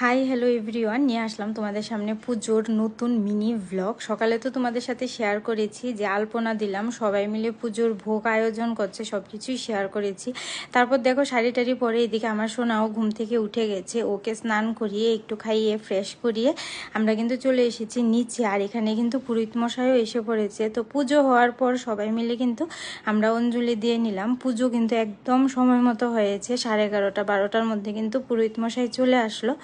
Hi hello everyone নিয়ে আসলাম তোমাদের সামনে পুজোর নতুন মিনি ভ্লগ সকালে তো তোমাদের সাথে শেয়ার করেছি যে আলপনা দিলাম। সবাই মিলে পুজোর ভোগ আয়োজন করছে সব কিছুই শেয়ার করেছি। তারপর দেখো শাড়ি টাড়ি পরে এদিকে আমার সোনাও ঘুম থেকে উঠে গেছে। ওকে স্নান করিয়ে, একটু খাইয়ে ফ্রেশ করিয়ে আমরা কিন্তু চলে এসেছি নিচে। আর এখানে কিন্তু পুরোহিত মশাইও এসে পড়েছে। তো পুজো হওয়ার পর সবাই মিলে কিন্তু আমরা অঞ্জলি দিয়ে নিলাম। পুজো কিন্তু একদম সময় মতো হয়েছে। সাড়ে এগারোটা, বারোটার মধ্যে কিন্তু পুরোহিত মশাই চলে আসলো।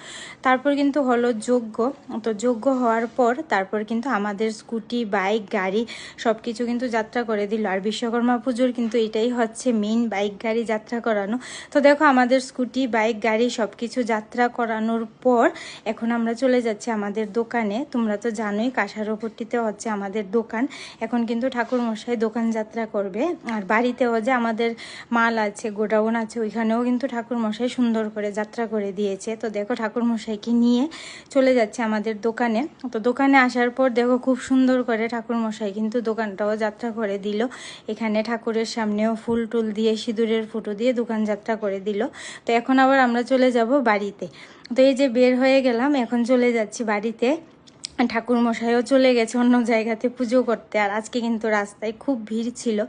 তারপর কিন্তু হলো যোগ্য। তো যোগ্য হওয়ার পর তারপর কিন্তু আমাদের স্কুটি, বাইক, গাড়ি সব কিছু কিন্তু যাত্রা করে দিল। আর বিশ্বকর্মা পুজোর কিন্তু এটাই হচ্ছে মেইন বাইক, গাড়ি যাত্রা করানো। তো দেখো আমাদের স্কুটি, বাইক, গাড়ি সব কিছু যাত্রা করানোর পর এখন আমরা চলে যাচ্ছি আমাদের দোকানে। তোমরা তো জানোই কাঁসারোপট্টিতে হচ্ছে আমাদের দোকান। এখন কিন্তু ঠাকুর মশাই দোকান যাত্রা করবে। আর বাড়িতেও যে আমাদের মাল আছে, গোডাউন আছে, ওইখানেও কিন্তু ঠাকুর মশাই সুন্দর করে যাত্রা করে দিয়েছে। তো দেখো ঠাকুর মশাইকে নিয়ে চলে যাচ্ছে আমাদের দোকানে। তো দোকানে আসার পর দেখো খুব সুন্দর করে ঠাকুরমশাই কিন্তু দোকানটাও যাত্রা করে দিল। এখানে ঠাকুরের সামনেও ফুল টুল দিয়ে, সিঁদুরের ফুটো দিয়ে দোকান যাত্রা করে দিল। তো এখন আবার আমরা চলে যাব বাড়িতে। তো এই যে বের হয়ে গেলাম, এখন চলে যাচ্ছি বাড়িতে। ঠাকুর মশাইও চলে গেছে অন্য জায়গাতে পুজো করতে, আর আজকে কিন্তু রাস্তায় খুব ভিড় ছিল।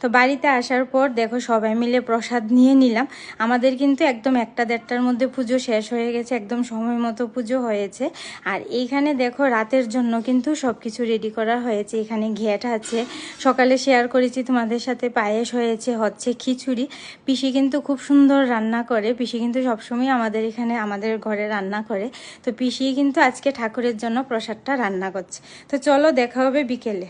তো বাড়িতে আসার পর দেখো সবাই মিলে প্রসাদ নিয়ে নিলাম। আমাদের কিন্তু একদম একটা দেড়টার মধ্যে পুজো শেষ হয়ে গেছে, একদম সময় মতো পুজো হয়েছে। আর এইখানে দেখো রাতের জন্য কিন্তু সব কিছু রেডি করা হয়েছে। এখানে ঘেট আছে, সকালে শেয়ার করেছি তোমাদের সাথে, পায়েস হয়েছে, হচ্ছে খিচুড়ি। পিসি কিন্তু খুব সুন্দর রান্না করে, পিসি কিন্তু সবসময় আমাদের এখানে, আমাদের ঘরে রান্না করে। তো পিসি কিন্তু আজকে ঠাকুরের জন্য প্রসাদটা রান্না করছে। তো চলো দেখা হবে বিকেলে।